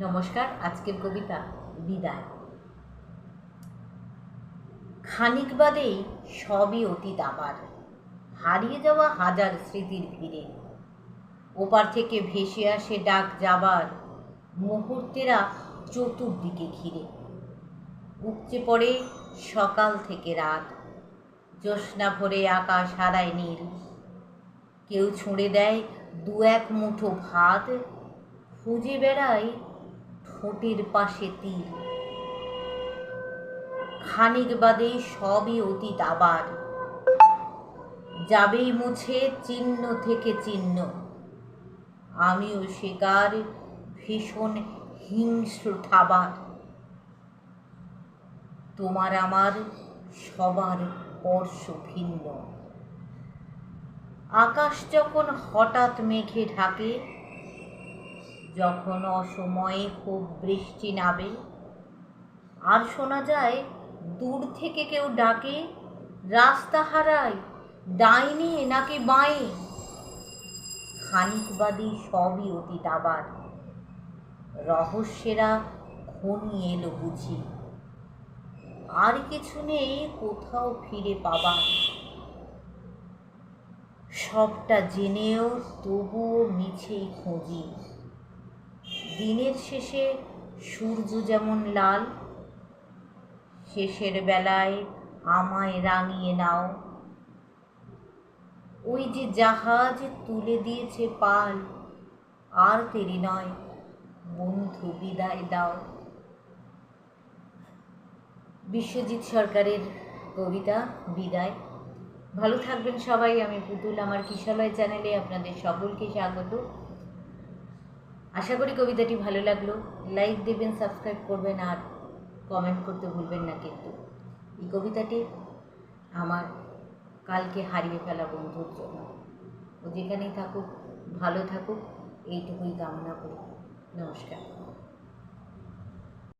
নমস্কার, আজকের কবিতা বিদায়। খানিক বাদেই সবই অতীত আবার হারিয়ে যাওয়া হাজার স্মৃতির ভিড়ে। ওপার থেকে ভেসে আসে ডাক যাবার। মুহূর্তেরা চতুর্দিকে ঘিরে। উপচে পড়ে সকাল থেকে রাত। জ্যোৎস্না ভরে আকাশ হারায় নীল। কেউ ছুঁড়ে দেয় দু এক মুঠো ভাত। খুঁজে বেড়ায় ঠোঁটের পাশে তিল খানিক বাদে সবই অতীত আবার। যাবেই মুছে চিহ্ন থেকে চিহ্ন। আমিও শিকার, ভীষণ হিংস্র থাবার। তোমার আমার সবার স্পর্শ ভিন্ন। আকাশ যখন হঠাৎ মেঘে ঢাকে যখন অসময়ে খুব বৃষ্টি নাবে আর শোনা যায় দূর থেকে কেউ ডাকে, রাস্তা হারায়, ডাইনে নাকি বাঁয়ে? খানিকবাদী সবই অতীত আবার। রহস্যেরা ঘনিয়ে এলো বুঝি। আর কিছু নেই কোথাও ফিরে পাবার। সবটা জেনেও তবুও মিছেই খুঁজি। দিনের শেষে সূর্য যেমন লাল, শেষের বেলায় আমায় রাঙিয়ে নাও। ওই যে জাহাজ তুলে দিয়েছে পাল, আর দেরি নয়, বন্ধু বিদায় দাও। বিশ্বজিৎ সরকারের কবিতা বিদায়। ভালো থাকবেন সবাই, আমি পুতুল, আমার কিশালয় চ্যানেলে আপনাদের সকলকে স্বাগত। আশা করি কবিতাটি ভালো লাগল। লাইক দেবেন সাবস্ক্রাইব করবেন, আর কমেন্ট করতে ভুলবেন না কিন্তু। এই কবিতাটি আমার কালকে হারিয়ে ফেলা বন্ধুর জন্য। ও যেখানেই থাকুক, ভালো থাকুক, এইটুকুই কামনা করি। নমস্কার।